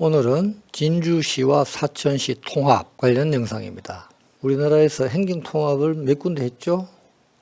오늘은 진주시와 사천시 통합 관련 영상입니다. 우리나라에서 행정 통합을 몇 군데 했죠?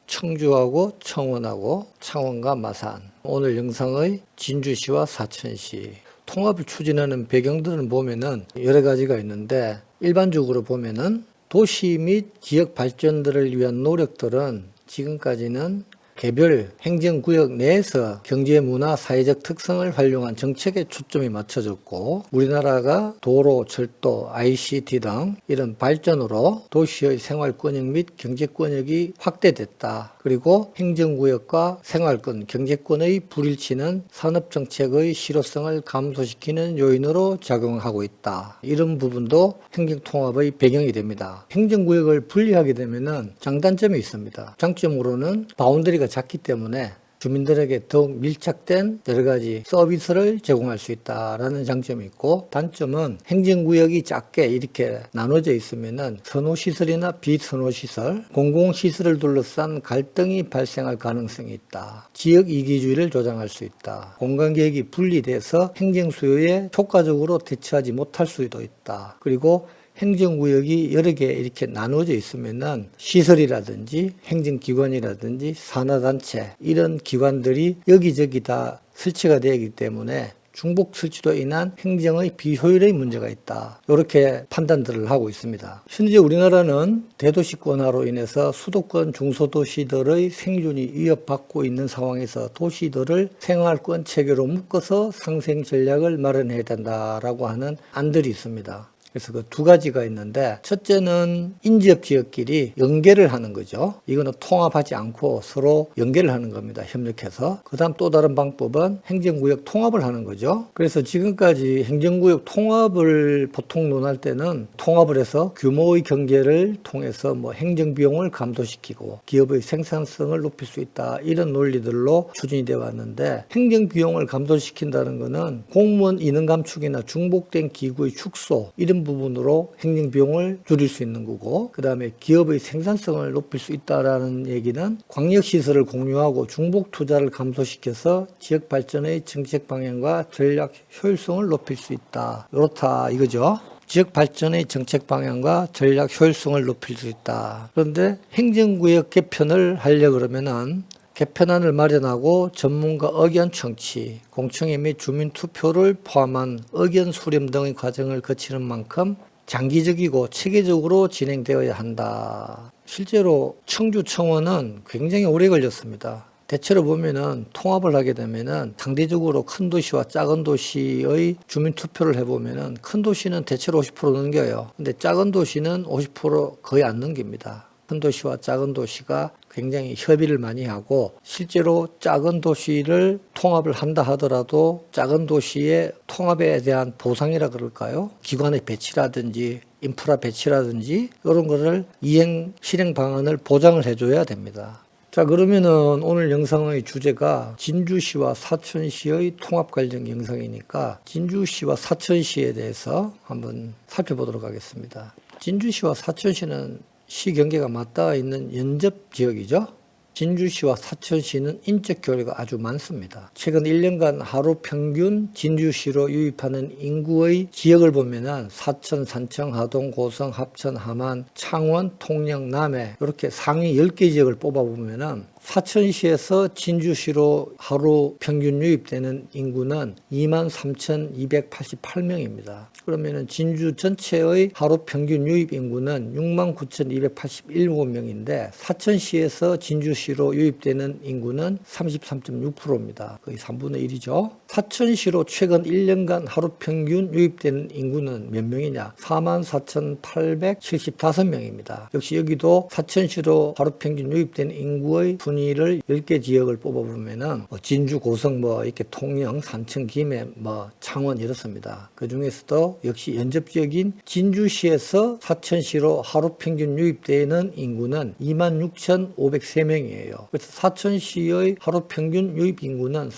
청주하고 청원하고 창원과 마산. 오늘 영상의 진주시와 사천시 통합을 추진하는 배경들을 보면은 여러 가지가 있는데 일반적으로 보면은 도시 및 지역 발전들을 위한 노력들은 지금까지는 개별 행정구역 내에서 경제, 문화, 사회적 특성을 활용한 정책에 초점이 맞춰졌고 우리나라가 도로, 철도, ICT 등 이런 발전으로 도시의 생활권역 및 경제권역이 확대됐다. 그리고 행정구역과 생활권, 경제권의 불일치는 산업정책의 실효성을 감소시키는 요인으로 작용하고 있다. 이런 부분도 행정통합의 배경이 됩니다. 행정구역을 분리하게 되면 장단점이 있습니다. 장점으로는 바운더리가 작기 때문에 주민들에게 더욱 밀착된 여러 가지 서비스를 제공할 수 있다라는 장점이 있고 단점은 행정구역이 작게 이렇게 나눠져 있으면은 선호시설이나 비선호시설, 공공시설을 둘러싼 갈등이 발생할 가능성이 있다. 지역 이기주의를 조장할 수 있다. 공간계획이 분리돼서 행정수요에 효과적으로 대처하지 못할 수도 있다. 그리고 행정구역이 여러 개 이렇게 나누어져 있으면은 시설이라든지 행정기관이라든지 산하단체 이런 기관들이 여기저기 다 설치가 되어 있기 때문에 중복 설치로 인한 행정의 비효율의 문제가 있다. 이렇게 판단들을 하고 있습니다. 현재 우리나라는 대도시권화로 인해서 수도권 중소도시들의 생존이 위협받고 있는 상황에서 도시들을 생활권 체계로 묶어서 상생 전략을 마련해야 된다라고 하는 안들이 있습니다. 그래서 그 두 가지가 있는데 첫째는 인지업 지역끼리 연계를 하는 거죠. 이거는 통합하지 않고 서로 연계를 하는 겁니다. 협력해서. 그다음 또 다른 방법은 행정구역 통합을 하는 거죠. 그래서 지금까지 행정구역 통합을 보통 논할 때는 통합을 해서 규모의 경제를 통해서 뭐 행정 비용을 감소시키고 기업의 생산성을 높일 수 있다. 이런 논리들로 추진이 되어 왔는데 행정 비용을 감소시킨다는 거는 공무원 인원 감축이나 중복된 기구의 축소 이런 부분으로 행정 비용을 줄일 수 있는 거고 그다음에 기업의 생산성을 높일 수 있다라는 얘기는 광역 시설을 공유하고 중복 투자를 감소시켜서 지역 발전의 정책 방향과 전략 효율성을 높일 수 있다. 이렇다 이거죠. 지역 발전의 정책 방향과 전략 효율성을 높일 수 있다. 그런데 행정구역 개편을 하려 그러면은 개편안을 마련하고 전문가 의견 청취, 공청회 및 주민 투표를 포함한 의견 수렴 등의 과정을 거치는 만큼 장기적이고 체계적으로 진행되어야 한다. 실제로 청주 청원은 굉장히 오래 걸렸습니다. 대체로 보면은 통합을 하게 되면은 상대적으로 큰 도시와 작은 도시의 주민 투표를 해보면은 큰 도시는 대체로 50% 넘겨요. 근데 작은 도시는 50% 거의 안 넘깁니다. 큰 도시와 작은 도시가 굉장히 협의를 많이 하고 실제로 작은 도시를 통합을 한다 하더라도 작은 도시의 통합에 대한 보상이라 그럴까요? 기관의 배치라든지 인프라 배치라든지 이런 거를 이행 실행 방안을 보장을 해줘야 됩니다. 자 그러면은 오늘 영상의 주제가 진주시와 사천시의 통합 관련 영상이니까 진주시와 사천시에 대해서 한번 살펴보도록 하겠습니다. 진주시와 사천시는 시 경계가 맞닿아 있는 연접 지역이죠. 진주시와 사천시는 인적 교류가 아주 많습니다. 최근 1년간 하루 평균 진주시로 유입하는 인구의 지역을 보면은 사천, 산청, 하동, 고성, 합천, 함안, 창원, 통영, 남해 이렇게 상위 10개 지역을 뽑아 보면은 사천시에서 진주시로 하루 평균 유입되는 인구는 23,288명입니다. 그러면은 진주 전체의 하루 평균 유입 인구는 69,281명인데 사천시에서 진주시로 유입되는 인구는 33.6%입니다. 거의 3분의 1이죠. 사천시로 최근 1년간 하루 평균 유입되는 인구는 몇 명이냐? 44,875명입니다. 역시 여기도 사천시로 하루 평균 유입되는 인구의 순위를 10개 지역을 뽑아보면은 뭐 진주, 고성, 뭐 이렇게 통영, 산청, 김해, 뭐 창원 이렇습니다. 그 중에서도 역시 연접 지역인 진주시에서 사천시로 하루 평균 유입되는 인구는 26,503명이에요. 그래서 사천시의 하루 평균 유입 인구는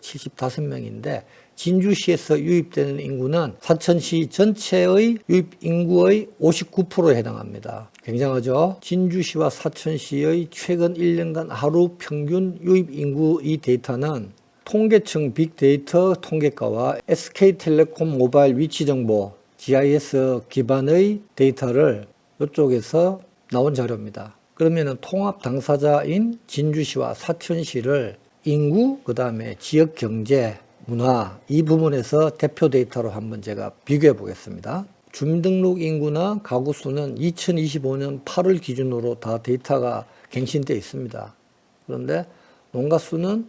44,875명인데 진주시에서 유입되는 인구는 사천시 전체의 유입 인구의 59%에 해당합니다. 굉장하죠? 진주시와 사천시의 최근 1년간 하루 평균 유입 인구 이 데이터는 통계청 빅데이터 통계과와 SK텔레콤 모바일 위치 정보 GIS 기반의 데이터를 이쪽에서 나온 자료입니다. 그러면은 통합 당사자인 진주시와 사천시를 인구, 그 다음에 지역 경제, 문화 이 부분에서 대표 데이터로 한번 제가 비교해 보겠습니다. 주민등록 인구나 가구 수는 2025년 8월 기준으로 다 데이터가 갱신되어 있습니다. 그런데 농가 수는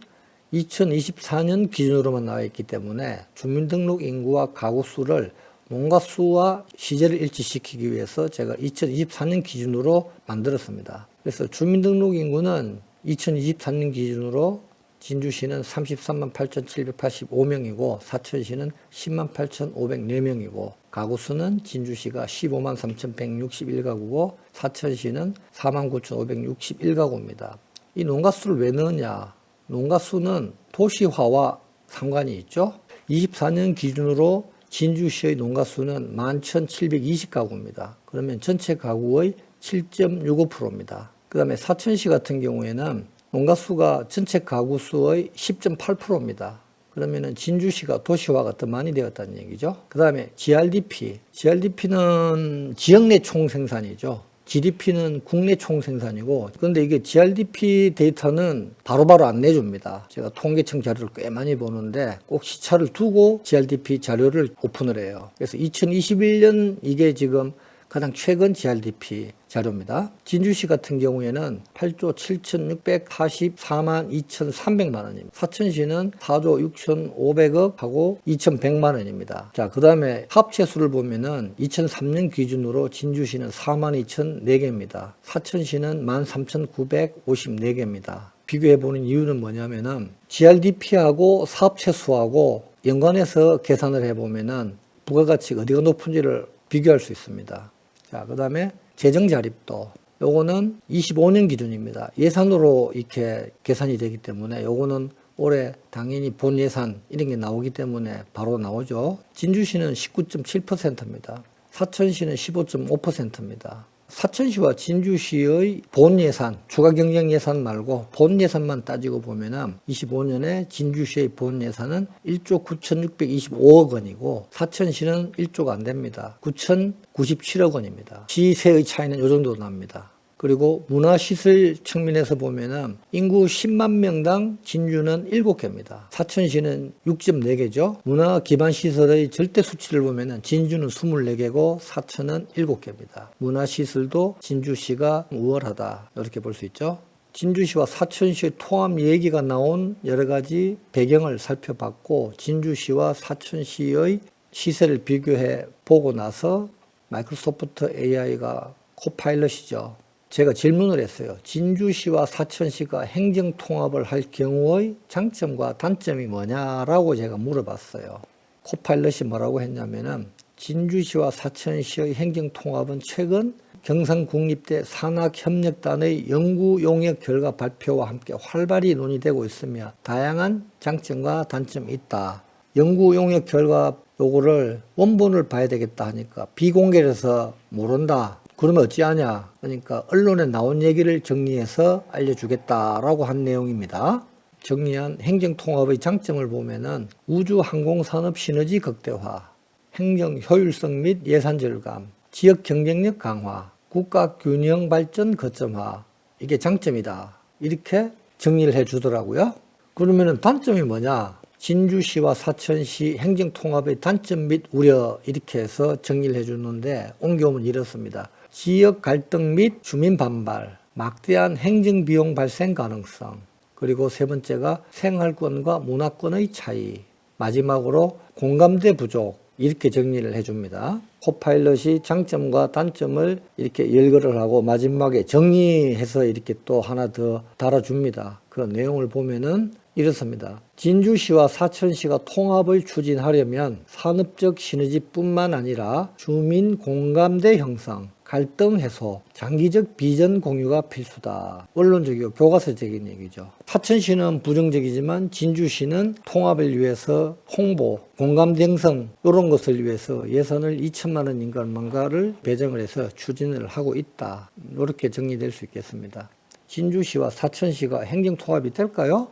2024년 기준으로만 나와 있기 때문에 주민등록 인구와 가구 수를 농가 수와 시제를 일치시키기 위해서 제가 2024년 기준으로 만들었습니다. 그래서 주민등록 인구는 2023년 기준으로 진주시는 33만 8,785명이고 사천시는 10만 8,504명이고 가구 수는 진주시가 15만 3,161가구고 사천시는 4만 9,561가구입니다. 이 농가 수를 왜 넣느냐? 농가 수는 도시화와 상관이 있죠. 24년 기준으로 진주시의 농가 수는 11,720가구입니다. 그러면 전체 가구의 7.65%입니다. 그 다음에 사천시 같은 경우에는 농가 수가 전체 가구 수의 10.8%입니다. 그러면은 진주시가 도시화가 더 많이 되었다는 얘기죠. 그 다음에 GRDP. GRDP는 지역 내 총생산이죠. GDP는 국내 총생산이고, 그런데 이게 GRDP 데이터는 바로바로 안 내줍니다. 제가 통계청 자료를 꽤 많이 보는데 꼭 시차를 두고 GRDP 자료를 오픈을 해요. 그래서 2021년 이게 지금 가장 최근 GRDP 자료입니다. 진주시 같은 경우에는 8조 7,644만 2,300만 원입니다. 사천시는 4조 6,500억 하고 2,100만 원입니다. 자, 그 다음에 합체수를 보면은 2003년 기준으로 진주시는 4만 2,004개입니다. 사천시는 13,954개입니다. 비교해보는 이유는 뭐냐면은 GRDP하고 사업체수하고 연관해서 계산을 해보면은 부가가치가 어디가 높은지를 비교할 수 있습니다. 자, 그 다음에 재정 자립도. 요거는 25년 기준입니다. 예산으로 이렇게 계산이 되기 때문에 요거는 올해 당연히 본 예산 이런 게 나오기 때문에 바로 나오죠. 진주시는 19.7%입니다. 사천시는 15.5%입니다. 사천시와 진주시의 본 예산, 추가 경정 예산 말고 본 예산만 따지고 보면은 25년에 진주시의 본 예산은 1조 9,625억 원이고 사천시는 1조가 안 됩니다. 9,097억 원입니다. 시세의 차이는 이 정도 납니다. 그리고 문화시설 측면에서 보면은 인구 10만 명당 진주는 7개입니다. 사천시는 6.4개죠. 문화 기반 시설의 절대 수치를 보면은 진주는 24개고 사천은 7개입니다. 문화 시설도 진주시가 우월하다. 이렇게 볼 수 있죠. 진주시와 사천시의 통합 얘기가 나온 여러 가지 배경을 살펴봤고 진주시와 사천시의 시세를 비교해 보고 나서 마이크로소프트 AI가 코파일럿이죠. 제가 질문을 했어요. 진주시와 사천시가 행정 통합을 할 경우의 장점과 단점이 뭐냐라고 제가 물어봤어요. 코파일럿이 뭐라고 했냐면은 진주시와 사천시의 행정 통합은 최근 경상국립대 산학협력단의 연구 용역 결과 발표와 함께 활발히 논의되고 있으며 다양한 장점과 단점이 있다. 연구 용역 결과 요거를 원본을 봐야 되겠다 하니까 비공개라서 모른다. 그러면 어찌하냐? 그러니까 언론에 나온 얘기를 정리해서 알려주겠다라고 한 내용입니다. 정리한 행정통합의 장점을 보면은 우주항공산업 시너지 극대화, 행정 효율성 및 예산 절감, 지역 경쟁력 강화, 국가 균형 발전 거점화, 이게 장점이다. 이렇게 정리를 해 주더라고요. 그러면은 단점이 뭐냐? 진주시와 사천시 행정통합의 단점 및 우려 이렇게 해서 정리를 해 주는데 옮겨오면 이렇습니다. 지역 갈등 및 주민 반발, 막대한 행정 비용 발생 가능성, 그리고 세 번째가 생활권과 문화권의 차이, 마지막으로 공감대 부족, 이렇게 정리를 해줍니다. 코파일럿이 장점과 단점을 이렇게 열거를 하고 마지막에 정리해서 이렇게 또 하나 더 달아줍니다. 그 내용을 보면은 이렇습니다. 진주시와 사천시가 통합을 추진하려면 산업적 시너지뿐만 아니라 주민 공감대 형성, 갈등 해소, 장기적 비전 공유가 필수다. 원론적이고 교과서적인 얘기죠. 사천시는 부정적이지만 진주시는 통합을 위해서 홍보, 공감대 형성 이런 것을 위해서 예산을 2천만 원인가 뭔가를 배정을 해서 추진을 하고 있다. 이렇게 정리될 수 있겠습니다. 진주시와 사천시가 행정 통합이 될까요?